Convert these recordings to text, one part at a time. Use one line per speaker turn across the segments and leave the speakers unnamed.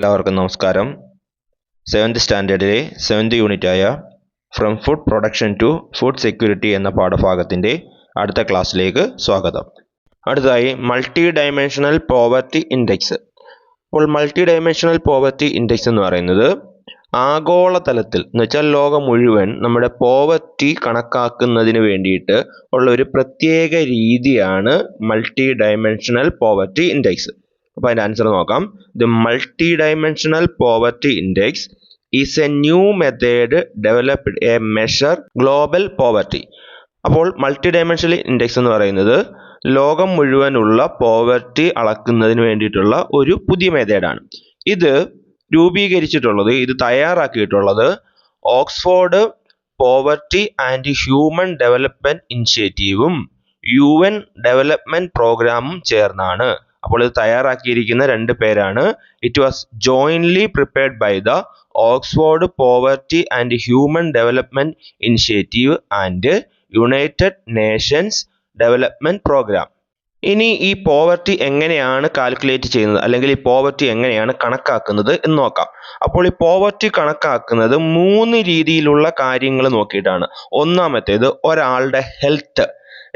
എല്ലാവർക്കും നമസ്കാരം. സെവൻത് സ്റ്റാൻഡേർഡിലെ seventh യൂണിറ്റായ from food production to food security എന്ന പാഠഭാഗത്തിന്റെ അടുത്ത ക്ലാസ്സിലേക്ക് സ്വാഗതം. അടുത്തതായി മൾട്ടി ഡൈമെൻഷണൽ പോവർട്ടി ഇൻഡെക്സ് അപ്പോൾ മൾട്ടി ഡൈമെൻഷണൽ പോവർട്ടി ഇൻഡെക്സ് എന്ന് പറയുന്നത് ആഗോളതലത്തിൽ എന്ന് വെച്ചാൽ ലോകം മുഴുവൻ നമ്മുടെ പോവർട്ടി കണക്കാക്കുന്നതിന് വേണ്ടിയിട്ട് ഉള്ള ഒരു പ്രത്യേക രീതിയാണ് മൾട്ടി ഡൈമെൻഷണൽ പോവർട്ടി ഇൻഡെക്സ് അപ്പോൾ അതിന്റെ ആൻസർ നോക്കാം. The multi dimensional poverty index is a new method developed a measure global poverty അപ്പോൾ മൾട്ടി ഡൈമെൻഷണൽ ഇൻഡെക്സ് എന്ന് പറയുന്നത് ലോകം മുഴുവനുള്ള പോവർട്ടി അളക്കുന്നതിന് വേണ്ടിയിട്ടുള്ള ഒരു പുതിയ മെത്തേഡാണ് ഇത് രൂപീകരിച്ചിട്ടുള്ളത് ഇത് തയ്യാറാക്കിയിട്ടുള്ളത് Oxford poverty and human development ഇനിഷ്യേറ്റീവും U N development പ്രോഗ്രാമും ചേർന്നാണ്. അപ്പോൾ ഇത് തയ്യാറാക്കിയിരിക്കുന്ന രണ്ട് പേരാണ്. It was jointly prepared by the Oxford poverty and human development initiative and United Nations development programme ഇനി ഈ പോവർട്ടി എങ്ങനെയാണ് കാൽക്കുലേറ്റ് ചെയ്യുന്നത്? അല്ലെങ്കിൽ ഈ പോവർട്ടി എങ്ങനെയാണ് കണക്കാക്കുന്നത് എന്ന് നോക്കാം. അപ്പോൾ ഈ പോവർട്ടി കണക്കാക്കുന്നത് മൂന്ന് രീതിയിലുള്ള കാര്യങ്ങൾ നോക്കിയിട്ടാണ്. ഒന്നാമത്തേത് ഒരാളുടെ ഹെൽത്ത്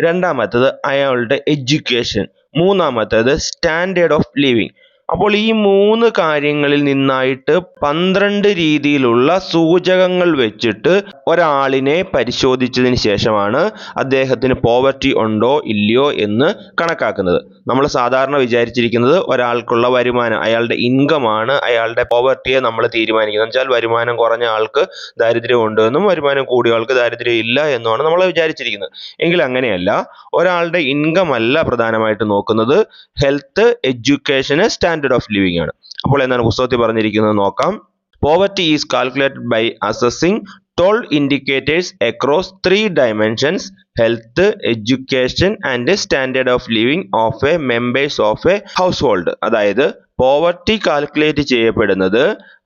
രണ്ടാമത്തേത് അയാളുടെ എഡ്യൂക്കേഷൻ മൂന്നാമത്തേത് സ്റ്റാൻഡേർഡ് ഓഫ് ലിവിങ് അപ്പോൾ ഈ മൂന്ന് കാര്യങ്ങളിൽ നിന്നായിട്ട് പന്ത്രണ്ട് രീതിയിലുള്ള സൂചകങ്ങൾ വെച്ചിട്ട് ഒരാളിനെ പരിശോധിച്ചതിന് ശേഷമാണ് അദ്ദേഹത്തിന് പോവർട്ടി ഉണ്ടോ ഇല്ലയോ എന്ന് കണക്കാക്കുന്നത്. നമ്മൾ സാധാരണ വിചാരിച്ചിരിക്കുന്നത് ഒരാൾക്കുള്ള വരുമാനം അയാളുടെ ഇൻകം ആണ് അയാളുടെ പോവർട്ടിയെ നമ്മൾ തീരുമാനിക്കുന്നത്. വെച്ചാൽ വരുമാനം കുറഞ്ഞ ആൾക്ക് ദാരിദ്ര്യം ഉണ്ട് എന്നും വരുമാനം കൂടിയ ആൾക്ക് ദാരിദ്ര്യം ഇല്ല എന്നുമാണ് നമ്മൾ വിചാരിച്ചിരിക്കുന്നത്. എങ്കിൽ അങ്ങനെയല്ല ഒരാളുടെ ഇൻകം അല്ല പ്രധാനമായിട്ട് നോക്കുന്നത് ഹെൽത്ത് എഡ്യൂക്കേഷന് സ്റ്റാൻഡേർഡ് ഓഫ് ലിവിംഗ് ആണ്. അപ്പോൾ എന്താണ് പുസ്തകത്തിൽ പറഞ്ഞിരിക്കുന്നത് നോക്കാം. Poverty is calculated by assessing twelve indicators across three dimensions health education and standard of living of a members of a household. അതായത് പോവർട്ടി കാൽക്കുലേറ്റ് ചെയ്യപ്പെടുന്നത്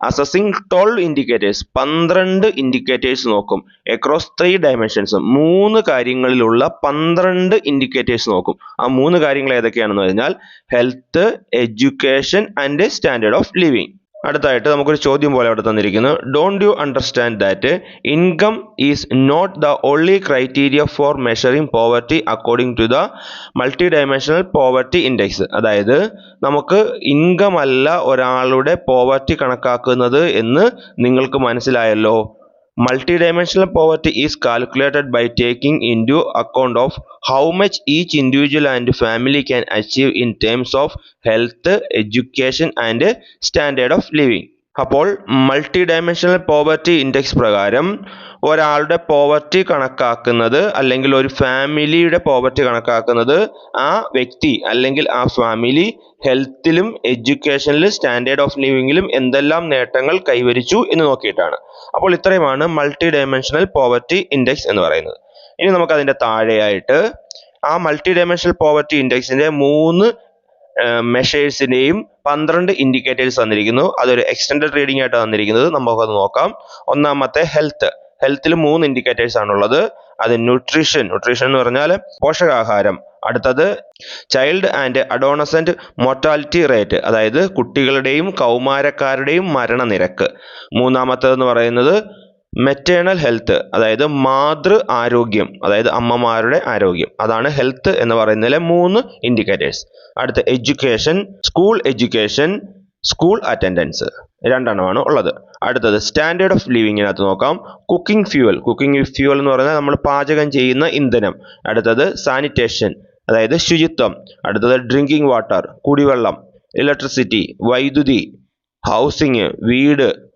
അസസിങ് ട്വൽവ് ഇൻഡിക്കേറ്റേഴ്സ് പന്ത്രണ്ട് ഇൻഡിക്കേറ്റേഴ്സ് നോക്കും. അക്രോസ് ത്രീ ഡയമെൻഷൻസ് മൂന്ന് കാര്യങ്ങളിലുള്ള പന്ത്രണ്ട് indicators നോക്കും. ആ മൂന്ന് കാര്യങ്ങൾ ഏതൊക്കെയാണെന്ന് പറഞ്ഞാൽ health education and standard of living അടുത്തായിട്ട് നമുക്കൊരു ചോദ്യം പോലെ അവിടെ തന്നിരിക്കുന്നു. Don't you understand that income is not the only criteria for measuring poverty according to the multi dimensional poverty index അതായത് നമുക്ക് ഇൻകം അല്ല ഒരാളുടെ പോവർട്ടി കണക്കാക്കുന്നത് എന്ന് നിങ്ങൾക്ക് മനസ്സിലായല്ലോ. Multidimensional poverty is calculated by taking into account of how much each individual and family can achieve in terms of health education and standard of living അപ്പോൾ multi dimensional poverty index പ്രകാരം ഒരാളുടെ poverty കണക്കാക്കുന്നത് അല്ലെങ്കിൽ ഒരു ഫാമിലിയുടെ poverty കണക്കാക്കുന്നത് ആ വ്യക്തി അല്ലെങ്കിൽ ആ ഫാമിലി ഹെൽത്തിലും എഡ്യൂക്കേഷനിലും സ്റ്റാൻഡേർഡ് ഓഫ് ലിവിങ്ങിലും എന്തെല്ലാം നേട്ടങ്ങൾ കൈവരിച്ചു എന്ന് നോക്കിയിട്ടാണ്. അപ്പോൾ ഇത്രയുമാണ് മൾട്ടി ഡയമെൻഷണൽ പോവർട്ടി ഇൻഡെക്സ് എന്ന് പറയുന്നത്. ഇനി നമുക്ക് അതിന്റെ താഴെയായിട്ട് ആ മൾട്ടി ഡയമെൻഷണൽ പോവർട്ടി ഇൻഡെക്സിന്റെ മൂന്ന് മെഷേഴ്സിന്റെയും പന്ത്രണ്ട് ഇൻഡിക്കേറ്റേഴ്സ് തന്നിരിക്കുന്നു. അതൊരു എക്സ്റ്റൻഡഡ് റീഡിംഗ് ആയിട്ട് തന്നിരിക്കുന്നത്. നമുക്കത് നോക്കാം. ഒന്നാമത്തെ ഹെൽത്ത് ഹെൽത്തിൽ മൂന്ന് ഇൻഡിക്കേറ്റേഴ്സ് ആണുള്ളത്. അത് ന്യൂട്രീഷൻ ന്യൂട്രീഷൻ എന്ന് പറഞ്ഞാൽ പോഷകാഹാരം. അടുത്തത് child and adolescent mortality rate അതായത് കുട്ടികളുടെയും കൗമാരക്കാരുടെയും മരണനിരക്ക്. മൂന്നാമത്തേതെന്ന് പറയുന്നത് മെറ്റേണൽ ഹെൽത്ത് അതായത് മാതൃ ആരോഗ്യം അതായത് അമ്മമാരുടെ ആരോഗ്യം. അതാണ് ഹെൽത്ത് എന്ന് പറയുന്നതിലെ മൂന്ന് ഇൻഡിക്കേറ്റേഴ്സ് അടുത്ത education school education school attendance രണ്ടെണ്ണമാണ് ഉള്ളത്. അടുത്തത് സ്റ്റാൻഡേർഡ് ഓഫ് ലിവിങ്ങിനകത്ത് നോക്കാം. കുക്കിംഗ് ഫ്യൂവൽ കുക്കിംഗ് ഫ്യൂവൽ എന്ന് പറഞ്ഞാൽ നമ്മൾ പാചകം ചെയ്യുന്ന ഇന്ധനം. അടുത്തത് സാനിറ്റേഷൻ അതായത് ശുചിത്വം. അടുത്തത് ഡ്രിങ്കിങ് വാട്ടർ കുടിവെള്ളം ഇലക്ട്രിസിറ്റി വൈദ്യുതി ഹൗസിങ് വീട്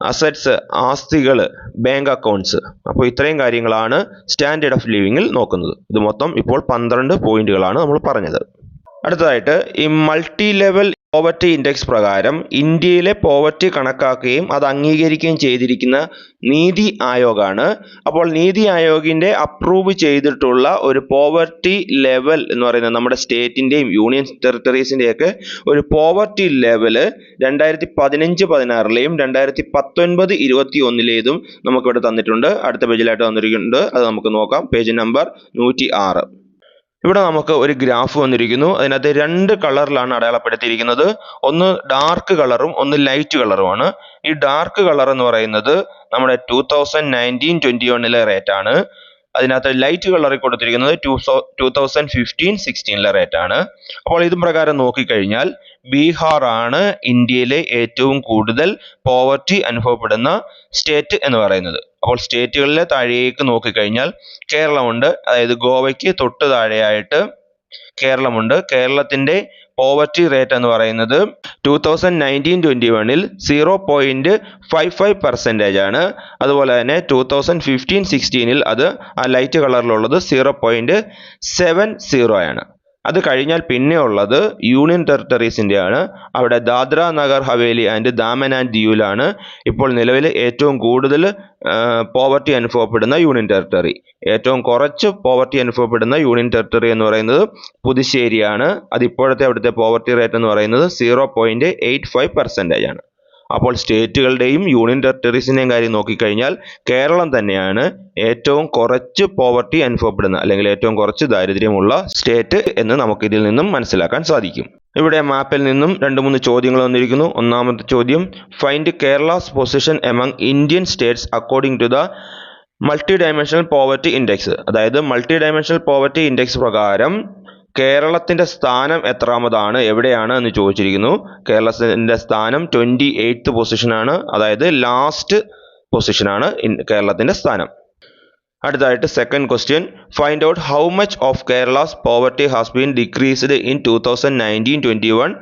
അസറ്റ്സ് ആസ്തികൾ ബാങ്ക് അക്കൗണ്ട്സ് അപ്പോൾ ഇത്രയും കാര്യങ്ങളാണ് സ്റ്റാൻഡേർഡ് ഓഫ് ലിവിങ്ങിൽ നോക്കുന്നത്. ഇത് മൊത്തം ഇപ്പോൾ പന്ത്രണ്ട് പോയിന്റുകളാണ് നമ്മൾ പറഞ്ഞത്. അടുത്തതായിട്ട് ഈ മൾട്ടി ലെവൽ പോവർട്ടി ഇൻഡെക്സ് പ്രകാരം ഇന്ത്യയിലെ പോവർട്ടി കണക്കാക്കുകയും അത് അംഗീകരിക്കുകയും ചെയ്തിരിക്കുന്ന നീതി ആയോഗാണ്. അപ്പോൾ നീതി ആയോഗിന്റെ അപ്രൂവ് ചെയ്തിട്ടുള്ള ഒരു പോവർട്ടി ലെവൽ എന്ന് പറയുന്നത് നമ്മുടെ സ്റ്റേറ്റിന്റെയും യൂണിയൻ ടെറിട്ടറീസിന്റെയൊക്കെ ഒരു പോവർട്ടി ലെവൽ രണ്ടായിരത്തി പതിനഞ്ച് പതിനാറിലെയും രണ്ടായിരത്തി പത്തൊൻപത് ഇരുപത്തി ഒന്നിലേതും നമുക്കിവിടെ തന്നിട്ടുണ്ട്. അടുത്ത പേജിലായിട്ട് തന്നിരിക്കുന്നുണ്ട് അത് നമുക്ക് നോക്കാം. പേജ് നമ്പർ നൂറ്റി ആറ് ഇവിടെ നമുക്ക് ഒരു ഗ്രാഫ് വന്നിരിക്കുന്നു. അതിനകത്ത് രണ്ട് കളറിലാണ് അടയാളപ്പെടുത്തിയിരിക്കുന്നത്. ഒന്ന് ഡാർക്ക് കളറും ഒന്ന് ലൈറ്റ് കളറുമാണ്. ഈ ഡാർക്ക് കളർ എന്ന് പറയുന്നത് നമ്മുടെ ടൂ തൗസൻഡ് നയന്റീൻ ട്വന്റി വണ്ണിലെ റേറ്റ് ആണ്. അതിനകത്ത് ലൈറ്റ് കളറിൽ കൊടുത്തിരിക്കുന്നത് ടൂ ടു തൗസൻഡ് ഫിഫ്റ്റീൻ സിക്സ്റ്റീനിലെ റേറ്റ് ആണ്. അപ്പോൾ ഇതും പ്രകാരം നോക്കിക്കഴിഞ്ഞാൽ ബീഹാർ ആണ് ഇന്ത്യയിലെ ഏറ്റവും കൂടുതൽ പോവർട്ടി അനുഭവപ്പെടുന്ന സ്റ്റേറ്റ് എന്ന് പറയുന്നത്. അപ്പോൾ സ്റ്റേറ്റുകളിലെ താഴേക്ക് നോക്കിക്കഴിഞ്ഞാൽ കേരളമുണ്ട്. അതായത് ഗോവയ്ക്ക് തൊട്ട് താഴെയായിട്ട് കേരളമുണ്ട്. കേരളത്തിന്റെ പോവർട്ടി റേറ്റ് എന്ന് പറയുന്നത് ടൂ തൗസൻഡ് നയന്റീൻ ട്വന്റി വണ്ണിൽ zero point five five percentage ആണ്. അതുപോലെ തന്നെ ടൂ തൗസൻഡ് ഫിഫ്റ്റീൻ സിക്സ്റ്റീനിൽ അത് ആ ലൈറ്റ് കളറിലുള്ളത് സീറോ പോയിന്റ് സെവൻ സീറോ ആണ്. അത് കഴിഞ്ഞാൽ പിന്നെ ഉള്ളത് യൂണിയൻ ടെറിട്ടറീസിന്റെ ആണ് അവിടെ ദാദ്ര നഗർ ഹവേലി ആൻഡ് ദാമൻ ആൻഡ് ദിയുലാണ് ഇപ്പോൾ നിലവിൽ ഏറ്റവും കൂടുതൽ പോവർട്ടി അനുഭവപ്പെടുന്ന യൂണിയൻ ടെറിട്ടറി. ഏറ്റവും കുറച്ച് പോവർട്ടി അനുഭവപ്പെടുന്ന യൂണിയൻ ടെറിട്ടറി എന്ന് പറയുന്നത് പുതുശ്ശേരിയാണ്. അതിപ്പോഴത്തെ അവിടുത്തെ പോവർട്ടി റേറ്റ് എന്ന് പറയുന്നത് zero point eight five percentage ആണ്. അപ്പോൾ സ്റ്റേറ്റുകളുടെയും യൂണിയൻ ടെറിട്ടറീസിന്റെയും കാര്യം നോക്കിക്കഴിഞ്ഞാൽ കേരളം തന്നെയാണ് ഏറ്റവും കുറച്ച് പോവർട്ടി അനുഭവപ്പെടുന്ന അല്ലെങ്കിൽ ഏറ്റവും കുറച്ച് ദാരിദ്ര്യമുള്ള സ്റ്റേറ്റ് എന്ന് നമുക്ക് ഇതിൽ നിന്നും മനസ്സിലാക്കാൻ സാധിക്കും. ഇവിടെ മാപ്പിൽ നിന്നും രണ്ട് മൂന്ന് ചോദ്യങ്ങൾ വന്നിരിക്കുന്നു. ഒന്നാമത്തെ ചോദ്യം find Kerala's position among Indian states according to the multi dimensional poverty index അതായത് മൾട്ടി ഡയമെൻഷണൽ പോവർട്ടി ഇൻഡെക്സ് പ്രകാരം കേരളത്തിന്റെ സ്ഥാനം എത്രാമതാണ്? എവിടെയാണ് എന്ന് ചോദിച്ചിരിക്കുന്നു. കേരളത്തിന്റെ സ്ഥാനം ട്വന്റി എയ്ത്ത് പൊസിഷനാണ് അതായത് ലാസ്റ്റ് പൊസിഷനാണ് കേരളത്തിന്റെ സ്ഥാനം. അടുത്തായിട്ട് second question find out how much of Kerala's poverty has been decreased in two thousand nineteen twenty one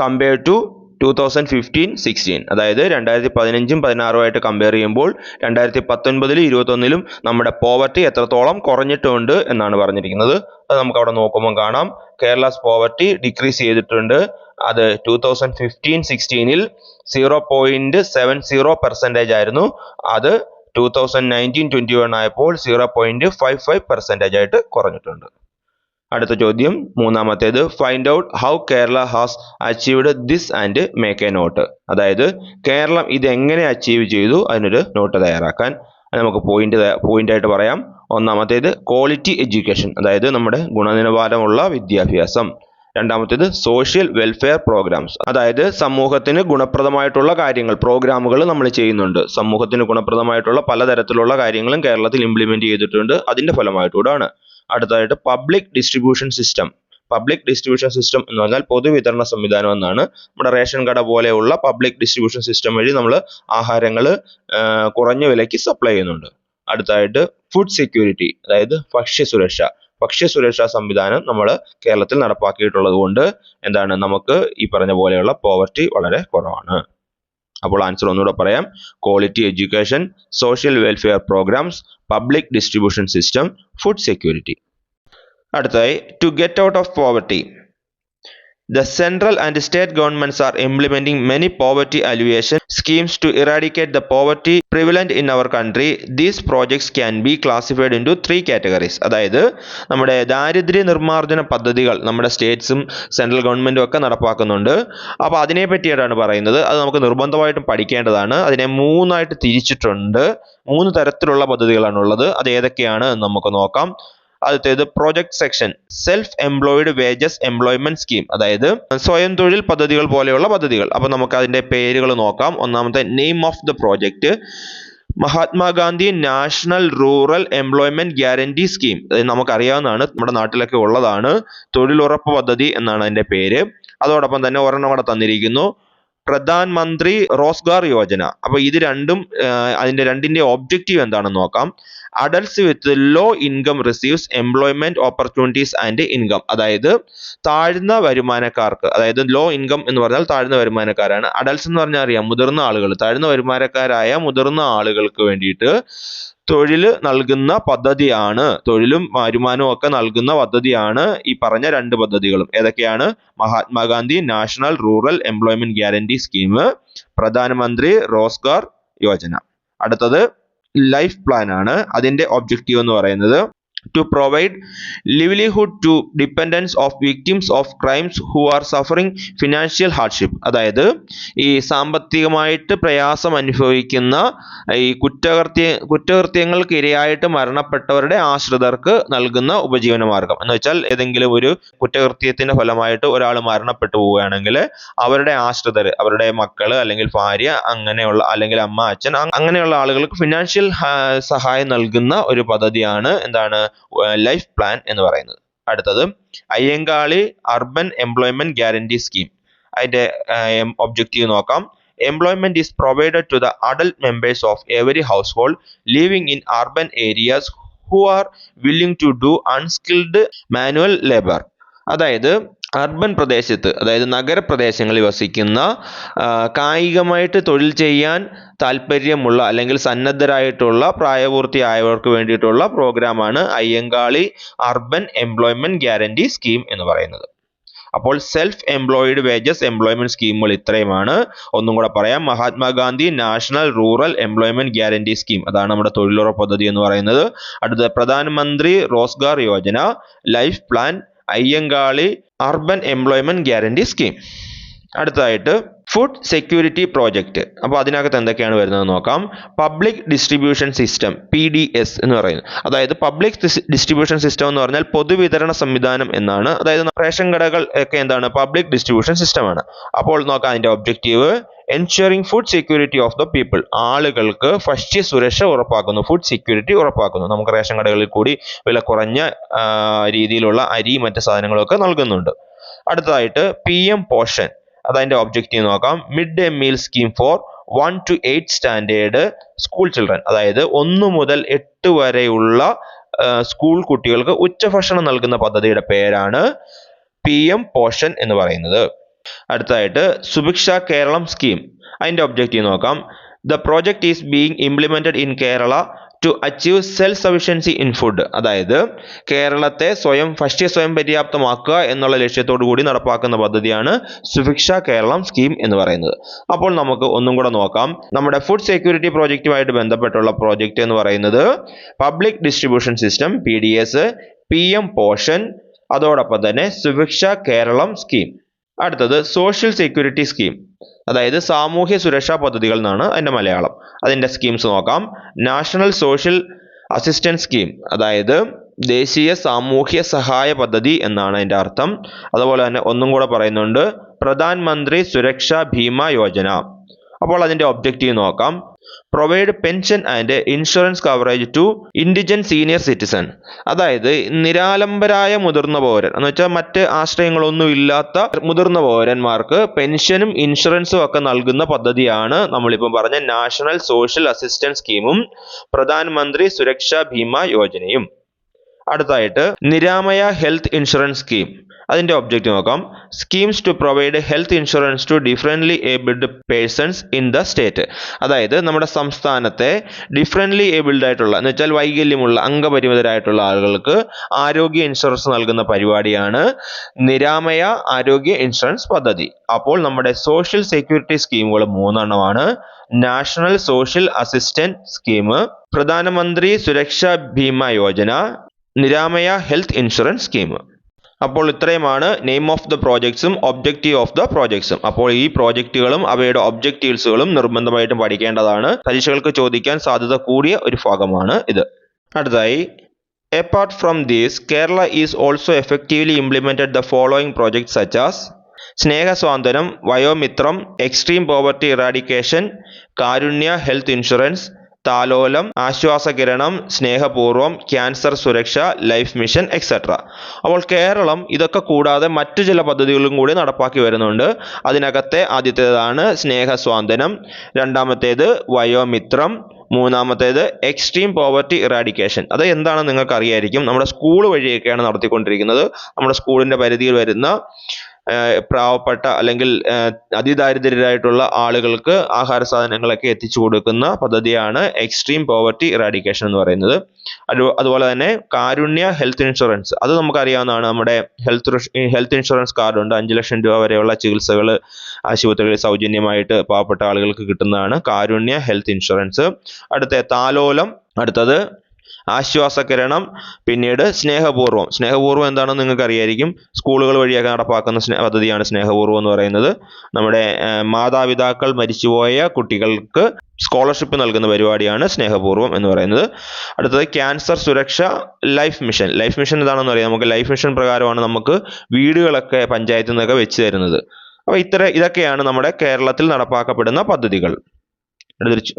compared to two thousand fifteen sixteen അതായത് രണ്ടായിരത്തി പതിനഞ്ചും പതിനാറുമായിട്ട് കമ്പയർ ചെയ്യുമ്പോൾ രണ്ടായിരത്തി പത്തൊൻപതിലും ഇരുപത്തൊന്നിലും നമ്മുടെ പോവർട്ടി എത്രത്തോളം കുറഞ്ഞിട്ടുണ്ട് എന്നാണ് പറഞ്ഞിരിക്കുന്നത്. അത് നമുക്ക് അവിടെ നോക്കുമ്പോൾ കാണാം. കേരളാസ് പോവർട്ടി ഡിക്രീസ് ചെയ്തിട്ടുണ്ട്. അത് two thousand fifteen സിക്സ്റ്റീനിൽ zero point seven zero percentage ആയിരുന്നു. അത് two thousand nineteen twenty one ആയപ്പോൾ zero point five five percentage ആയിട്ട് കുറഞ്ഞിട്ടുണ്ട്. അടുത്ത ചോദ്യം മൂന്നാമത്തേത്. Find out how Kerala has achieved this and make a note അതായത് കേരളം ഇത് എങ്ങനെ അച്ചീവ് ചെയ്തു അതിനൊരു നോട്ട് തയ്യാറാക്കാൻ. നമുക്ക് പോയിന്റ് പോയിന്റ് ആയിട്ട് പറയാം. ഒന്നാമത്തേത് ക്വാളിറ്റി എഡ്യൂക്കേഷൻ അതായത് നമ്മുടെ ഗുണനിലവാരമുള്ള വിദ്യാഭ്യാസം. രണ്ടാമത്തേത് സോഷ്യൽ വെൽഫെയർ പ്രോഗ്രാംസ് അതായത് സമൂഹത്തിന് ഗുണപ്രദമായിട്ടുള്ള കാര്യങ്ങൾ പ്രോഗ്രാമുകൾ നമ്മൾ ചെയ്യുന്നുണ്ട്. സമൂഹത്തിന് ഗുണപ്രദമായിട്ടുള്ള പലതരത്തിലുള്ള കാര്യങ്ങളും കേരളത്തിൽ ഇംപ്ലിമെന്റ് ചെയ്തിട്ടുണ്ട്. അതിന്റെ ഫലമായിട്ടുകൂടാണ് അടുത്തതായിട്ട് public distribution system public distribution system എന്ന് പറഞ്ഞാൽ പൊതുവിതരണ സംവിധാനം എന്നാണ്. നമ്മുടെ റേഷൻ കട പോലെയുള്ള പബ്ലിക് ഡിസ്ട്രിബ്യൂഷൻ സിസ്റ്റം വഴി നമ്മൾ ആഹാരങ്ങൾ കുറഞ്ഞ വിലയ്ക്ക് സപ്ലൈ ചെയ്യുന്നുണ്ട്. അടുത്തതായിട്ട് ഫുഡ് സെക്യൂരിറ്റി അതായത് ഭക്ഷ്യസുരക്ഷ ഭക്ഷ്യസുരക്ഷാ സംവിധാനം നമ്മൾ കേരളത്തിൽ നടപ്പാക്കിയിട്ടുള്ളത് കൊണ്ട് എന്താണ് നമുക്ക് ഈ പറഞ്ഞ പോലെയുള്ള പോവർട്ടി വളരെ കുറവാണ്. അപ്പോൾ ആൻസർ ഒന്നുകൂടെ പറയാം. Quality education social welfare programmes public distribution system food security അടുത്തതായി to get out of poverty The central and state governments are implementing many poverty alleviation schemes to eradicate the poverty prevalent in our country. These projects can be classified into three categories. അതായത് നമ്മുടെ ദാരിദ്ര്യ നിർമ്മാർജന പദ്ധതികൾ നമ്മുടെ സ്റ്റേറ്റ്സും central ഗവൺമെന്റും ഒക്കെ നടപ്പാക്കുന്നുണ്ട് അപ്പോൾ അതിനെ പറ്റിയിട്ടാണ് പറയുന്നത് അത് നമുക്ക് നിർബന്ധമായിട്ടും പഠിക്കേണ്ടതാണ് അതിനെ മൂന്നായിട്ട് തിരിച്ചിട്ടുണ്ട് മൂന്ന് തരത്തിലുള്ള പദ്ധതികളാണുള്ളത് അത് ഏതൊക്കെയാണ് എന്ന് നമുക്ക് നോക്കാം ആദ്യത്തേത് project section self employed wages employment scheme അതായത് സ്വയം തൊഴിൽ പദ്ധതികൾ പോലെയുള്ള പദ്ധതികൾ. അപ്പോൾ നമുക്ക് അതിന്റെ പേരുകൾ നോക്കാം. ഒന്നാമത്തെ name of the project Mahatma Gandhi national rural employment guarantee scheme അതായത് നമുക്കറിയാവുന്നതാണ്. നമ്മുടെ നാട്ടിലൊക്കെ ഉള്ളതാണ്. തൊഴിലുറപ്പ് പദ്ധതി എന്നാണ് അതിന്റെ പേര്. അതോടൊപ്പം തന്നെ ഒരെണ്ണം കൂടെ തന്നിരിക്കുന്നു. പ്രധാൻ മന്ത്രി റോസ്ഗാർ യോജന. അപ്പൊ ഇത് രണ്ടും അതിന്റെ രണ്ടിന്റെ ഒബ്ജക്റ്റീവ് എന്താണെന്ന് നോക്കാം. Adults with low income receives employment opportunities and income അതായത് താഴ്ന്ന വരുമാനക്കാർക്ക് അതായത് ലോ ഇൻകം എന്ന് പറഞ്ഞാൽ താഴ്ന്ന വരുമാനക്കാരാണ്. അഡൽട്സ് എന്ന് പറഞ്ഞാൽ അറിയാം മുതിർന്ന ആളുകൾ. താഴ്ന്ന വരുമാനക്കാരായ മുതിർന്ന ആളുകൾക്ക് വേണ്ടിയിട്ട് തൊഴിൽ നൽകുന്ന പദ്ധതിയാണ്. തൊഴിലും വരുമാനവും ഒക്കെ നൽകുന്ന പദ്ധതിയാണ് ഈ പറഞ്ഞ രണ്ട് പദ്ധതികളും. ഏതൊക്കെയാണ്? Mahatma Gandhi national rural employment guarantee scheme Pradhan Mantri Rozgar Yojana. അടുത്തത് ലൈഫ് പ്ലാൻ ആണ് അതിന്റെ ഒബ്ജക്റ്റീവ് എന്ന് പറയുന്നത് to provide livelihood to dependents of victims of crimes who are suffering financial hardship. അതായത് ഈ സാമ്പത്തികമായിട്ട് പ്രയാസം അനുഭവിക്കുന്ന ഈ കുറ്റകൃത്യ കുറ്റകൃത്യങ്ങൾക്ക് ഇരയായിട്ട് മരണപ്പെട്ടവരുടെ ആശ്രിതർക്ക് നൽകുന്ന ഉപജീവന മാർഗം. എന്ന് വെച്ചാൽ ഏതെങ്കിലും ഒരു കുറ്റകൃത്യത്തിന്റെ ഫലമായിട്ട് ഒരാൾ മരണപ്പെട്ടു പോവുകയാണെങ്കിൽ അവരുടെ ആശ്രിതർ അവരുടെ മക്കൾ അല്ലെങ്കിൽ ഭാര്യ അങ്ങനെയുള്ള അല്ലെങ്കിൽ അമ്മ അച്ഛൻ അങ്ങനെയുള്ള ആളുകൾക്ക് ഫിനാൻഷ്യൽ സഹായം നൽകുന്ന ഒരു പദ്ധതിയാണ് എന്താണ്? ലൈഫ് പ്ലാൻ എന്ന് പറയുന്നത്. അടുത്തത് Ayyankali urban employment guarantee scheme അതിന്റെ ഒബ്ജക്റ്റീവ് നോക്കാം. Employment is provided to the adult members of every household living in urban areas who are willing to do unskilled manual labour അതായത് അർബൻ പ്രദേശത്ത് അതായത് നഗരപ്രദേശങ്ങളിൽ വസിക്കുന്ന കായികമായിട്ട് തൊഴിൽ ചെയ്യാൻ താല്പര്യമുള്ള അല്ലെങ്കിൽ സന്നദ്ധരായിട്ടുള്ള പ്രായപൂർത്തിയായവർക്ക് വേണ്ടിയിട്ടുള്ള പ്രോഗ്രാമാണ് Ayyankali urban employment guarantee scheme എന്ന് പറയുന്നത്. അപ്പോൾ സെൽഫ് എംപ്ലോയിഡ് വേജസ് എംപ്ലോയ്മെന്റ് സ്കീമുകൾ ഇത്രയുമാണ്. ഒന്നും കൂടെ പറയാം. Mahatma Gandhi national rural employment guarantee scheme. അതാണ് നമ്മുടെ തൊഴിലുറപ്പ് പദ്ധതി എന്ന് പറയുന്നത്. അടുത്ത Pradhan Mantri Rozgar Yojana life plan Ayyankali urban employment guarantee scheme അടുത്തതായിട്ട് ഫുഡ് സെക്യൂരിറ്റി പ്രോജക്റ്റ് അപ്പോൾ അതിനകത്ത് എന്തൊക്കെയാണ് വരുന്നത് നോക്കാം. Public distribution system P D S എന്ന് പറയുന്നത്. അതായത് പബ്ലിക് ഡിസ്ട്രിബ്യൂഷൻ സിസ്റ്റം എന്ന് പറഞ്ഞാൽ പൊതുവിതരണ സംവിധാനം എന്നാണ്. അതായത് റേഷൻ കടകൾ ഒക്കെ എന്താണ്? പബ്ലിക് ഡിസ്ട്രിബ്യൂഷൻ സിസ്റ്റമാണ് അപ്പോൾ നോക്കാം അതിന്റെ objective ensuring food security of the people ആളുകൾക്ക് ഭക്ഷ്യ സുരക്ഷ ഉറപ്പാക്കുന്നു. ഫുഡ് സെക്യൂരിറ്റി ഉറപ്പാക്കുന്നു. നമുക്ക് റേഷൻ കടകളിൽ കൂടി വില കുറഞ്ഞ രീതിയിലുള്ള അരി മറ്റ് സാധനങ്ങളൊക്കെ നൽകുന്നുണ്ട്. അടുത്തതായിട്ട് പി എം പോഷൻ അതിന്റെ ഒബ്ജക്റ്റീവ് നോക്കാം. Mid day meal scheme for one to eight standard school children അതായത് ഒന്ന് മുതൽ എട്ട് വരെയുള്ള സ്കൂൾ കുട്ടികൾക്ക് ഉച്ചഭക്ഷണം നൽകുന്ന പദ്ധതിയുടെ പേരാണ് പി എം പോഷൻ എന്ന് പറയുന്നത്. അടുത്തതായിട്ട് സുഭിക്ഷ കേരളം സ്കീം. അതിന്റെ ഒബ്ജക്റ്റീവ് നോക്കാം. The project is being implemented in Kerala to achieve self sufficiency in food അതായത് കേരളത്തെ സ്വയം ഭക്ഷ്യ സ്വയം പര്യാപ്തമാക്കുക എന്നുള്ള ലക്ഷ്യത്തോടു കൂടി നടപ്പാക്കുന്ന പദ്ധതിയാണ് സുഭിക്ഷ കേരളം സ്കീം എന്ന് പറയുന്നത്. അപ്പോൾ നമുക്ക് ഒന്നും കൂടെ നോക്കാം. നമ്മുടെ ഫുഡ് സെക്യൂരിറ്റി പ്രോജക്റ്റുമായിട്ട് ബന്ധപ്പെട്ടുള്ള പ്രോജക്റ്റ് എന്ന് പറയുന്നത് public distribution system P D S P M Poshan അതോടൊപ്പം തന്നെ സുഭിക്ഷ കേരളം സ്കീം. അടുത്തത് സോഷ്യൽ സെക്യൂരിറ്റി സ്കീം അതായത് സാമൂഹ്യ സുരക്ഷാ പദ്ധതികൾ എന്നാണ് അതിന്റെ മലയാളം. അതിന്റെ സ്കീംസ് നോക്കാം. നാഷണൽ സോഷ്യൽ അസിസ്റ്റൻസ് സ്കീം അതായത് ദേശീയ സാമൂഹ്യ സഹായ പദ്ധതി എന്നാണ് അതിന്റെ അർത്ഥം. അതുപോലെ തന്നെ ഒന്നും കൂടെ പറയുന്നുണ്ട്. പ്രധാൻ മന്ത്രി സുരക്ഷാ ഭീമ യോജന. അപ്പോൾ അതിന്റെ ഒബ്ജക്റ്റീവ് നോക്കാം. Provide pension and insurance coverage to indigent senior citizen അതായത് നിരാലംബരായ മുതിർന്ന പൗരൻ. എന്ന് വെച്ചാൽ മറ്റ് ആശ്രയങ്ങളൊന്നും ഇല്ലാത്ത മുതിർന്ന പൗരന്മാർക്ക് പെൻഷനും ഇൻഷുറൻസും ഒക്കെ നൽകുന്ന പദ്ധതിയാണ് നമ്മളിപ്പോൾ പറഞ്ഞ നാഷണൽ സോഷ്യൽ അസിസ്റ്റൻസ് സ്കീമും പ്രധാനമന്ത്രി സുരക്ഷാ ഭീമ യോജനയും. അടുത്തായിട്ട് നിരാമയ ഹെൽത്ത് ഇൻഷുറൻസ് സ്കീം അതിന്റെ ഒബ്ജക്റ്റ് നോക്കാം. Schemes to provide health insurance to differently abled persons in the state അതായത് നമ്മുടെ സംസ്ഥാനത്തെ ഡിഫറെന്റ്ലി ഏബിൾഡ് ആയിട്ടുള്ള എന്ന് വെച്ചാൽ വൈകല്യമുള്ള അംഗപരിമിതരായിട്ടുള്ള ആളുകൾക്ക് ആരോഗ്യ ഇൻഷുറൻസ് നൽകുന്ന പരിപാടിയാണ് നിരാമയ ആരോഗ്യ ഇൻഷുറൻസ് പദ്ധതി. അപ്പോൾ നമ്മുടെ സോഷ്യൽ സെക്യൂരിറ്റി സ്കീമുകൾ മൂന്നെണ്ണമാണ്. National social assistance scheme Pradhanmantri Suraksha Bima Yojana Niramaya health insurance scheme അപ്പോൾ ഇത്രയുമാണ് നെയിം ഓഫ് ദ പ്രോജക്ട്സും ഒബ്ജക്റ്റീവ് ഓഫ് ദ പ്രോജക്ട്സും അപ്പോൾ ഈ പ്രോജക്റ്റുകളും അവയുടെ ഒബ്ജക്റ്റീവ്സുകളും നിർബന്ധമായിട്ടും പഠിക്കേണ്ടതാണ്. പരീക്ഷകൾക്ക് ചോദിക്കാൻ സാധ്യത കൂടിയ ഒരു ഭാഗമാണ് ഇത്. അടുത്തായി apart from these Kerala is also effectively implemented the following projects such as Snehasanthwanam Vayomithram extreme poverty eradication Karunya health insurance Thalolam Aswasakiranam Snehapoorvam cancer സുരക്ഷ ലൈഫ് മിഷൻ എക്സെട്ര അപ്പോൾ കേരളം ഇതൊക്കെ കൂടാതെ മറ്റു ചില പദ്ധതികളും കൂടി നടപ്പാക്കി വരുന്നുണ്ട്. അതിനകത്തെ ആദ്യത്തേതാണ് സ്നേഹസ്വാന്തനം രണ്ടാമത്തേത് വയോമിത്രം മൂന്നാമത്തേത് എക്സ്ട്രീം പോവർട്ടി ഇറാഡിക്കേഷൻ അത് എന്താണെന്ന് നിങ്ങൾക്ക് അറിയായിരിക്കും നമ്മുടെ സ്കൂൾ വഴിയൊക്കെയാണ് നടത്തിക്കൊണ്ടിരിക്കുന്നത്. നമ്മുടെ സ്കൂളിന്റെ പരിധിയിൽ വരുന്ന പാവപ്പെട്ട അല്ലെങ്കിൽ അതിദാരിദ്ര്യരായിട്ടുള്ള ആളുകൾക്ക് ആഹാര സാധനങ്ങളൊക്കെ എത്തിച്ചു കൊടുക്കുന്ന പദ്ധതിയാണ് എക്സ്ട്രീം പോവർട്ടി ഇറാഡിക്കേഷൻ എന്ന് പറയുന്നത്. അതുപോലെ തന്നെ കാരുണ്യ ഹെൽത്ത് ഇൻഷുറൻസ് അത് നമുക്കറിയാവുന്നതാണ് നമ്മുടെ ഹെൽത്ത് ഹെൽത്ത് ഇൻഷുറൻസ് കാർഡ് ഉണ്ട്. അഞ്ച് ലക്ഷം രൂപ വരെയുള്ള ചികിത്സകൾ ആശുപത്രികളിൽ സൗജന്യമായിട്ട് പാവപ്പെട്ട ആളുകൾക്ക് കിട്ടുന്നതാണ് കാരുണ്യ ഹെൽത്ത് ഇൻഷുറൻസ് അടുത്ത താലോലം അടുത്തത് ആശ്വാസകിരണം പിന്നീട് സ്നേഹപൂർവം സ്നേഹപൂർവം എന്താണെന്ന് നിങ്ങൾക്ക് അറിയായിരിക്കും സ്കൂളുകൾ വഴിയൊക്കെ നടപ്പാക്കുന്ന സ്നേഹ പദ്ധതിയാണ് സ്നേഹപൂർവം എന്ന് പറയുന്നത്. നമ്മുടെ മാതാപിതാക്കൾ മരിച്ചുപോയ കുട്ടികൾക്ക് സ്കോളർഷിപ്പ് നൽകുന്ന പരിപാടിയാണ് സ്നേഹപൂർവം എന്ന് പറയുന്നത്. അടുത്തത് ക്യാൻസർ സുരക്ഷ ലൈഫ് മിഷൻ. ലൈഫ് മിഷൻ എന്താണെന്ന് അറിയാം. നമുക്ക് ലൈഫ് മിഷൻ പ്രകാരമാണ് നമുക്ക് വീടുകളൊക്കെ പഞ്ചായത്തിൽ നിന്നൊക്കെ വെച്ച് തരുന്നത്. അപ്പോൾ ഇത്ര ഇതൊക്കെയാണ് നമ്മുടെ കേരളത്തിൽ നടപ്പാക്കപ്പെടുന്ന പദ്ധതികൾ.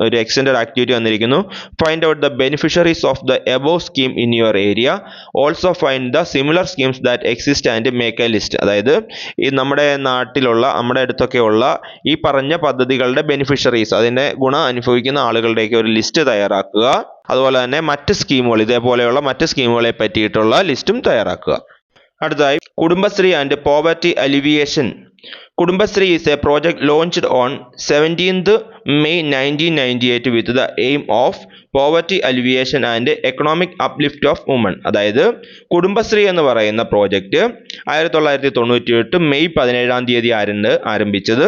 ഒരു എക്സ്റ്റൻഡ് ആക്ടിവിറ്റി വന്നിരിക്കുന്നു. Find out the beneficiaries of the above scheme in your area also find the similar schemes that exist and make a list അതായത് ഈ നമ്മുടെ നാട്ടിലുള്ള നമ്മുടെ അടുത്തൊക്കെയുള്ള ഈ പറഞ്ഞ പദ്ധതികളുടെ ബെനിഫിഷ്യറീസ് അതിന്റെ ഗുണം അനുഭവിക്കുന്ന ആളുകളുടെയൊക്കെ ഒരു ലിസ്റ്റ് തയ്യാറാക്കുക. അതുപോലെ തന്നെ മറ്റ് സ്കീമുകൾ ഇതേപോലെയുള്ള മറ്റ് സ്കീമുകളെ പറ്റിയിട്ടുള്ള ലിസ്റ്റും തയ്യാറാക്കുക. അടുത്തതായി Kudumbashree and poverty alleviation Kudumbashree is a project launched on 17th May 1998 with the aim of poverty alleviation and economic uplift of woman അതായത് കുടുംബശ്രീ എന്ന് പറയുന്ന പ്രോജക്റ്റ് ആയിരത്തി തൊള്ളായിരത്തി തൊണ്ണൂറ്റി എട്ട് മെയ് പതിനേഴാം തീയതി ആരുണ്ട് ആരംഭിച്ചത്.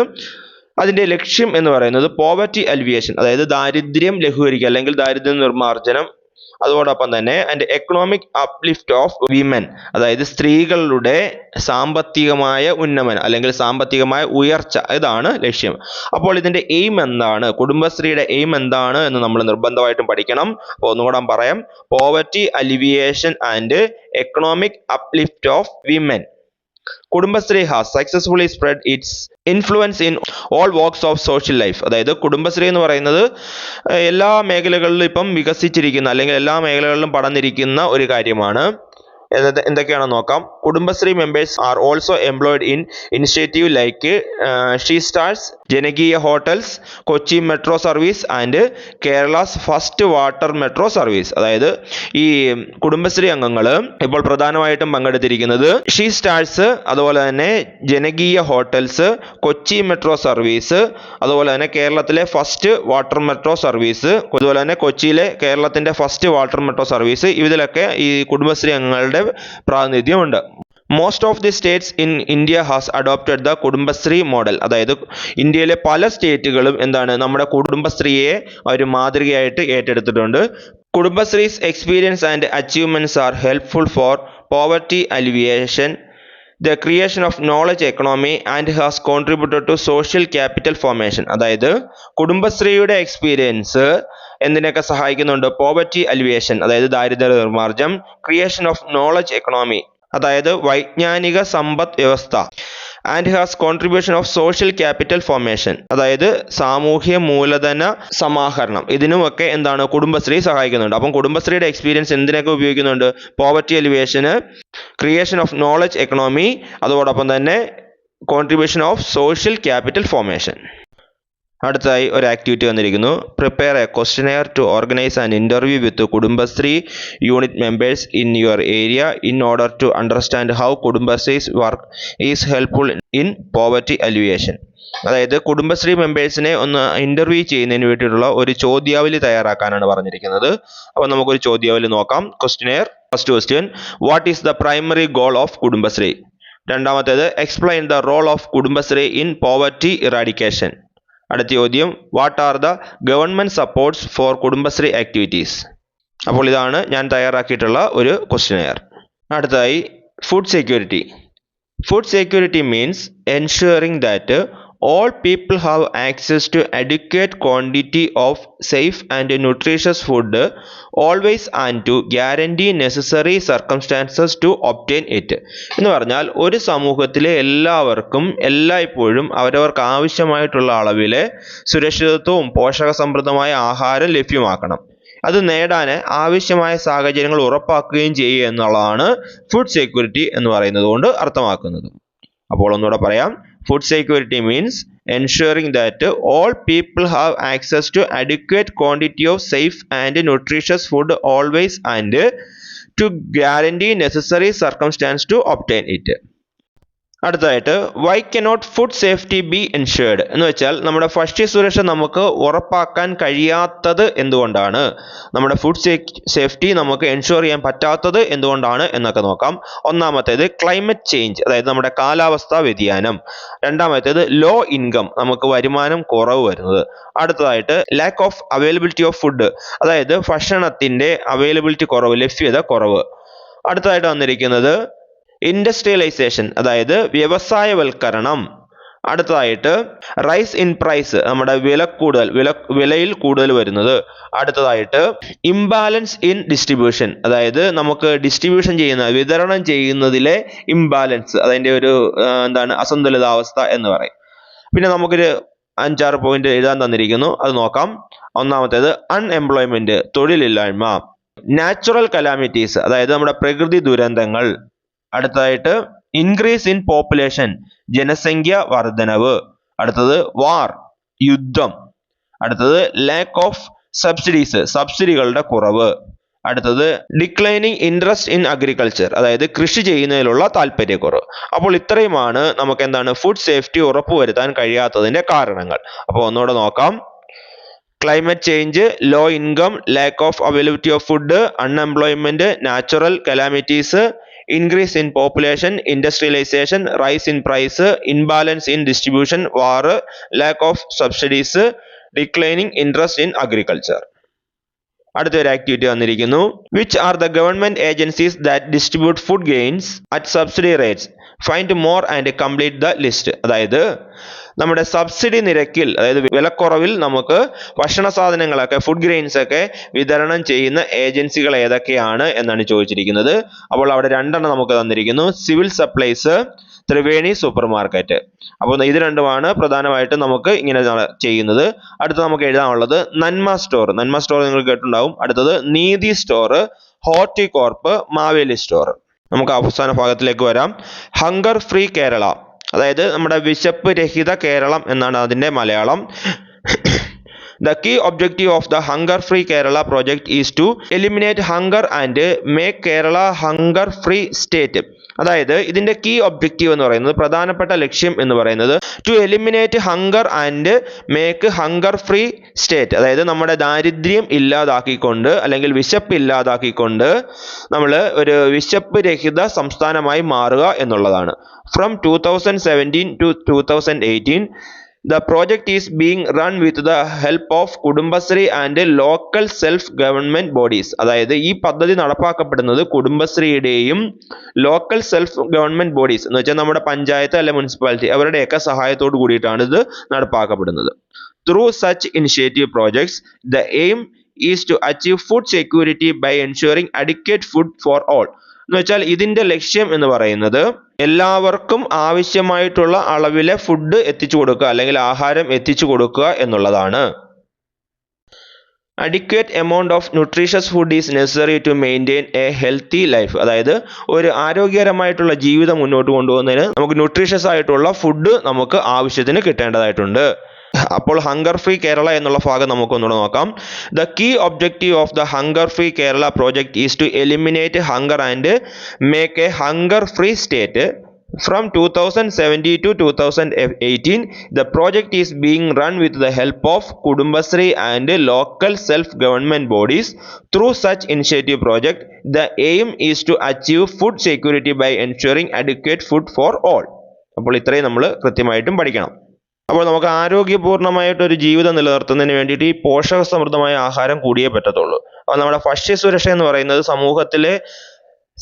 അതിന്റെ ലക്ഷ്യം എന്ന് പറയുന്നത് പോവർട്ടി അലിവിയേഷൻ അതായത് ദാരിദ്ര്യം ലഘൂകരിക്കുക അല്ലെങ്കിൽ ദാരിദ്ര്യ നിർമ്മാർജനം അതോടൊപ്പം തന്നെ and economic uplift of women അതായത് സ്ത്രീകളുടെ സാമ്പത്തികമായ ഉന്നമനം അല്ലെങ്കിൽ സാമ്പത്തികമായ ഉയർച്ച ഇതാണ് ലക്ഷ്യം. അപ്പോൾ ഇതിന്റെ എയിം എന്താണ്? കുടുംബശ്രീയുടെ എയിം എന്താണ് എന്ന് നമ്മൾ നിർബന്ധമായിട്ടും പഠിക്കണം. അപ്പോൾ ഒന്നുകൂടെ പറയാം. Poverty alleviation and economic uplift of women Kudumbashree has successfully spread its influence in all walks of social life അതായത് കുടുംബശ്രീ എന്ന് പറയുന്നത് എല്ലാ മേഖലകളിലും ഇപ്പം വികസിച്ചിരിക്കുന്ന അല്ലെങ്കിൽ എല്ലാ മേഖലകളിലും പടന്നിരിക്കുന്ന ഒരു കാര്യമാണ്. എന്തൊക്കെയാണെന്ന് നോക്കാം. Kudumbashree members are also employed in initiative like she stars Janakeeya hotels Kochi metro service and Kerala's first water metro service. അതായത് ഈ കുടുംബശ്രീ അംഗങ്ങൾ ഇപ്പോൾ പ്രധാനമായിട്ടും പങ്കെടുത്തിരിക്കുന്നത് ഷീ സ്റ്റാർസ് അതുപോലെ തന്നെ ജനകീയ ഹോട്ടൽസ് കൊച്ചി മെട്രോ സർവീസ് അതുപോലെ തന്നെ കേരളത്തിലെ ഫസ്റ്റ് വാട്ടർ മെട്രോ സർവീസ് അതുപോലെ തന്നെ കൊച്ചിയിലെ കേരളത്തിന്റെ ഫസ്റ്റ് വാട്ടർ മെട്രോ സർവീസ്. ഇതിലൊക്കെ ഈ കുടുംബശ്രീ അംഗങ്ങളുടെ പ്രാതിനിധ്യമുണ്ട്. Most of the states in India has adopted the Kudumbashree model അതായത് ഇന്ത്യയിലെ പല സ്റ്റേറ്റുകളും എന്താണ് നമ്മുടെ കുടുംബശ്രീയെ ഒരു മാതൃകയായിട്ട് ഏറ്റെടുത്തിട്ടുണ്ട്. Kudumbashree's experience and achievements are helpful for poverty alleviation the creation of knowledge economy and has contributed to social capital formation അതായത് കുടുംബശ്രീയുടെ എക്സ്പീരിയൻസ് എന്തിനൊക്കെ സഹായിക്കുന്നുണ്ട്? പോവർട്ടി അലിവിയേഷൻ അതായത് ദാരിദ്ര്യ നിർമ്മാർജം ക്രിയേഷൻ ഓഫ് നോളജ് എക്കണോമി അതായത് വൈജ്ഞാനിക സമ്പദ് വ്യവസ്ഥ. And has contribution of social capital formation അതായത് സാമൂഹ്യ മൂലധന സമാഹരണം. ഇതിനുമൊക്കെ എന്താണ് കുടുംബശ്രീ സഹായിക്കുന്നുണ്ട്. അപ്പം കുടുംബശ്രീയുടെ എക്സ്പീരിയൻസ് എന്തിനൊക്കെ ഉപയോഗിക്കുന്നുണ്ട്? Poverty എലിവേഷന് creation of knowledge economy അതോടൊപ്പം തന്നെ contribution of social capital formation അടുത്തതായി ഒരു ആക്ടിവിറ്റി വന്നിരിക്കുന്നു. Prepare a questionnaire to organise an interview with Kudumbashree unit members in your area in order to understand how Kudumbashree's work is helpful in poverty alleviation അതായത് കുടുംബശ്രീ മെമ്പേഴ്സിനെ ഒന്ന് interview ചെയ്യുന്നതിന് വേണ്ടിയിട്ടുള്ള ഒരു ചോദ്യാവലി തയ്യാറാക്കാനാണ് പറഞ്ഞിരിക്കുന്നത്. അപ്പോൾ നമുക്കൊരു ചോദ്യാവലി നോക്കാം. Questionnaire first question what is the primary goal of Kudumbashree? രണ്ടാമത്തേത് explain the role of Kudumbashree in poverty eradication അടുത്ത ചോദ്യം what are the government supports for Kudumbashree activities അപ്പോൾ ഇതാണ് ഞാൻ തയ്യാറാക്കിയിട്ടുള്ള ഒരു ക്വസ്റ്റ്യനെയർ അടുത്തതായി food security food security means ensuring that all people have access to adequate quantity of safe and nutritious food always and to guarantee necessary circumstances to obtain it. എന്ന് പറഞ്ഞാൽ ഒരു സമൂഹത്തിലെ എല്ലാവർക്കും എല്ലായ്പ്പോഴും അവരവർക്ക് ആവശ്യമായിട്ടുള്ള അളവിലെ സുരക്ഷിതത്വവും പോഷകസമൃദ്ധമായ ആഹാരം ലഭ്യമാക്കണം. അത് നേടാൻ ആവശ്യമായ സാഹചര്യങ്ങൾ ഉറപ്പാക്കുകയും ചെയ്യുക എന്നുള്ളതാണ് ഫുഡ് സെക്യൂരിറ്റി എന്ന് പറയുന്നത് കൊണ്ട് അർത്ഥമാക്കുന്നത്. അപ്പോൾ ഒന്നുകൂടെ പറയാം. Food security means ensuring that all people have access to adequate quantity of safe and nutritious food always and to guarantee necessary circumstance to obtain it. അടുത്തതായിട്ട് why cannot food safety be ensured എന്ന് വെച്ചാൽ നമ്മുടെ ഭക്ഷ്യ സുരക്ഷ നമുക്ക് ഉറപ്പാക്കാൻ കഴിയാത്തത് എന്തുകൊണ്ടാണ്? നമ്മുടെ ഫുഡ് സേഫ്റ്റി നമുക്ക് എൻഷുർ ചെയ്യാൻ പറ്റാത്തത് എന്തുകൊണ്ടാണ് എന്നൊക്കെ നോക്കാം. ഒന്നാമത്തേത് ക്ലൈമറ്റ് ചേഞ്ച് അതായത് നമ്മുടെ കാലാവസ്ഥാ വ്യതിയാനം. രണ്ടാമത്തേത് ലോ ഇൻകം നമുക്ക് വരുമാനം കുറവ് വരുന്നത്. അടുത്തതായിട്ട് lack of availability of food അതായത് ഭക്ഷണത്തിന്റെ അവൈലബിലിറ്റി കുറവ് ലഭ്യത കുറവ്. അടുത്തതായിട്ട് വന്നിരിക്കുന്നത് ഇൻഡസ്ട്രിയലൈസേഷൻ അതായത് വ്യവസായവൽക്കരണം. അടുത്തതായിട്ട് റൈസ് ഇൻ പ്രൈസ് നമ്മുടെ വില കൂടുതൽ വില വിലയിൽ കൂടുതൽ വരുന്നത്. അടുത്തതായിട്ട് ഇംബാലൻസ് ഇൻ ഡിസ്ട്രിബ്യൂഷൻ അതായത് നമുക്ക് ഡിസ്ട്രിബ്യൂഷൻ ചെയ്യുന്ന വിതരണം ചെയ്യുന്നതിലെ ഇംബാലൻസ് അതിന്റെ ഒരു എന്താണ് അസന്തുലിതാവസ്ഥ എന്ന് പറയും. പിന്നെ നമുക്കൊരു അഞ്ചാറ് പോയിന്റ് എഴുതാൻ തന്നിരിക്കുന്നു. അത് നോക്കാം. ഒന്നാമത്തേത് അൺഎംപ്ലോയ്മെന്റ് തൊഴിലില്ലായ്മ. നാച്ചുറൽ കലാമിറ്റീസ് അതായത് നമ്മുടെ പ്രകൃതി ദുരന്തങ്ങൾ. അടുത്തതായിട്ട് ഇൻക്രീസ് ഇൻ പോപ്പുലേഷൻ ജനസംഖ്യ വർധനവ്. അടുത്തത് വാർ യുദ്ധം. അടുത്തത് ലാക്ക് ഓഫ് സബ്സിഡീസ് സബ്സിഡികളുടെ കുറവ്. അടുത്തത് ഡിക്ലൈനിങ് ഇൻട്രസ്റ്റ് ഇൻ അഗ്രികൾച്ചർ അതായത് കൃഷി ചെയ്യുന്നതിലുള്ള താല്പര്യക്കുറവ്. അപ്പോൾ ഇത്രയുമാണ് നമുക്ക് എന്താണ് ഫുഡ് സേഫ്റ്റി ഉറപ്പുവരുത്താൻ കഴിയാത്തതിന്റെ കാരണങ്ങൾ. അപ്പോൾ ഒന്നുകൂടെ നോക്കാം. Climate change low income lack of availability of food unemployment natural calamities increase in population industrialisation rise in price imbalance in distribution war lack of subsidies declining interest in agriculture അടുത്തൊരു activity വന്നിരിക്കുന്നു. Which are the government agencies that distribute food grains at subsidy rates find more and complete the list അതായത് നമ്മുടെ subsidy നിരക്കിൽ അതായത് വിലക്കുറവിൽ നമുക്ക് ഭക്ഷണ സാധനങ്ങളൊക്കെ ഫുഡ് ഗ്രെയിൻസ് ഒക്കെ വിതരണം ചെയ്യുന്ന ഏജൻസികൾ ഏതൊക്കെയാണ് എന്നാണ് ചോദിച്ചിരിക്കുന്നത്. അപ്പോൾ അവിടെ രണ്ടെണ്ണം നമുക്ക് തന്നിരിക്കുന്നു. Civil supplies Triveni supermarket അപ്പോൾ ഇത് രണ്ടുമാണ് പ്രധാനമായിട്ടും നമുക്ക് ഇങ്ങനെ ചെയ്യുന്നത്. അടുത്ത നമുക്ക് എഴുതാനുള്ളത് നന്മ സ്റ്റോർ. നന്മ സ്റ്റോർ നിങ്ങൾ കേട്ടിട്ടുണ്ടാവും. അടുത്തത് നീതി സ്റ്റോർ ഹോർട്ടികോർപ്പ് മാവേലി സ്റ്റോർ. നമുക്ക് അവസാന ഭാഗത്തിലേക്ക് വരാം. Hunger free Kerala. അതായത് നമ്മുടെ വിശപ്പ് രഹിത കേരളം എന്നാണ് അതിന്റെ Malayalam The key objective of the Hunger Free Kerala project is to eliminate hunger and make Kerala hunger free state. അതായത് ഇതിന്റെ കീ ഒബ്ജക്റ്റീവ് എന്ന് പറയുന്നത് പ്രധാനപ്പെട്ട ലക്ഷ്യം എന്ന് പറയുന്നത് to eliminate hunger and make hunger free state അതായത് നമ്മുടെ ദാരിദ്ര്യം ഇല്ലാതാക്കിക്കൊണ്ട് അല്ലെങ്കിൽ വിശപ്പ് ഇല്ലാതാക്കിക്കൊണ്ട് നമ്മൾ ഒരു വിശപ്പ് രഹിത സംസ്ഥാനമായി മാറുക എന്നുള്ളതാണ്. From two thousand seventeen to two thousand eighteen The project is being run with the help of Kudumbashree and local self government bodies അതായത് ഈ പദ്ധതി നടപ്പാക്കപ്പെടുന്നത് കുടുംബശ്രീയുടെയും ലോക്കൽ സെൽഫ് ഗവൺമെന്റ് ബോഡീസ് എന്ന് വെച്ചാൽ നമ്മുടെ പഞ്ചായത്ത് അല്ലെ മുനിസിപ്പാലിറ്റി അവരുടെയൊക്കെ സഹായത്തോട് കൂടിയിട്ടാണ് ഇത് നടപ്പാക്കപ്പെടുന്നത്. Through such initiative projects the aim is to achieve food security by ensuring adequate food for all എന്ന് വെച്ചാൽ ഇതിന്റെ ലക്ഷ്യം എന്ന് പറയുന്നത് എല്ലാവർക്കും ആവശ്യമായിട്ടുള്ള അളവിലെ ഫുഡ് എത്തിച്ചു കൊടുക്കുക അല്ലെങ്കിൽ ആഹാരം എത്തിച്ചു കൊടുക്കുക എന്നുള്ളതാണ്. Adequate amount of nutritious food is necessary to maintain a healthy life അതായത് ഒരു ആരോഗ്യകരമായിട്ടുള്ള ജീവിതം മുന്നോട്ട് കൊണ്ടുപോകുന്നതിന് നമുക്ക് ന്യൂട്രീഷ്യസ് ആയിട്ടുള്ള ഫുഡ് നമുക്ക് ആവശ്യത്തിന് കിട്ടേണ്ടതായിട്ടുണ്ട്. അപ്പോൾ ഹങ്കർ ഫ്രീ കേരള എന്നുള്ള ഭാഗം നമുക്കൊന്നുകൂടെ നോക്കാം. The key objective of the hunger free Kerala project is to eliminate hunger and make a hunger free state from two thousand seventy to two thousand eighteen the project is being run with the help of Kudumbashree and local self government bodies through such initiative project the aim is to achieve food security by ensuring adequate food for all അപ്പോൾ ഇത്രയും നമ്മൾ കൃത്യമായിട്ടും പഠിക്കണം. അപ്പോൾ നമുക്ക് ആരോഗ്യപൂർണമായിട്ട് ഒരു ജീവിതം നിലനിർത്തുന്നതിന് വേണ്ടിയിട്ട് ഈ പോഷക സമൃദ്ധമായ ആഹാരം കൂടിയേ പറ്റത്തുള്ളൂ. അപ്പോൾ നമ്മുടെ ഭക്ഷ്യസുരക്ഷ എന്ന് പറയുന്നത് സമൂഹത്തിലെ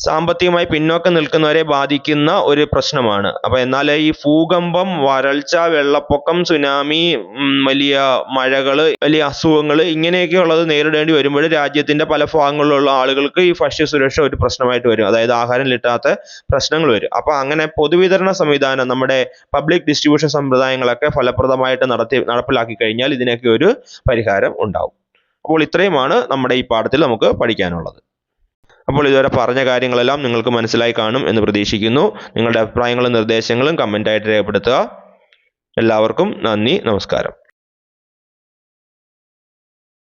സാമ്പത്തികമായി പിന്നോക്കം നിൽക്കുന്നവരെ ബാധിക്കുന്ന ഒരു പ്രശ്നമാണ്. അപ്പൊ എന്നാൽ ഈ ഭൂകമ്പം വരൾച്ച വെള്ളപ്പൊക്കം സുനാമി വലിയ മഴകൾ വലിയ അസുഖങ്ങൾ ഇങ്ങനെയൊക്കെ ഉള്ളത് നേരിടേണ്ടി വരുമ്പോൾ രാജ്യത്തിന്റെ പല ഭാഗങ്ങളിലുള്ള ആളുകൾക്ക് ഈ ഭക്ഷ്യ സുരക്ഷ ഒരു പ്രശ്നമായിട്ട് വരും. അതായത് ആഹാരം കിട്ടാത്ത പ്രശ്നങ്ങൾ വരും. അപ്പൊ അങ്ങനെ പൊതുവിതരണ സംവിധാനം നമ്മുടെ പബ്ലിക് ഡിസ്ട്രിബ്യൂഷൻ സമ്പ്രദായങ്ങളൊക്കെ ഫലപ്രദമായിട്ട് നടത്തി നടപ്പിലാക്കി കഴിഞ്ഞാൽ ഇതിനൊക്കെ ഒരു പരിഹാരം ഉണ്ടാവും. അപ്പോൾ ഇത്രയുമാണ് നമ്മുടെ ഈ പാഠത്തിൽ നമുക്ക് പഠിക്കാനുള്ളത്. അപ്പോൾ ഇതുവരെ പറഞ്ഞ കാര്യങ്ങളെല്ലാം നിങ്ങൾക്ക് മനസ്സിലായി കാണും എന്ന് പ്രതീക്ഷിക്കുന്നു. നിങ്ങളുടെ അഭിപ്രായങ്ങളും നിർദ്ദേശങ്ങളും കമന്റായിട്ട് രേഖപ്പെടുത്തുക. എല്ലാവർക്കും നന്ദി നമസ്കാരം.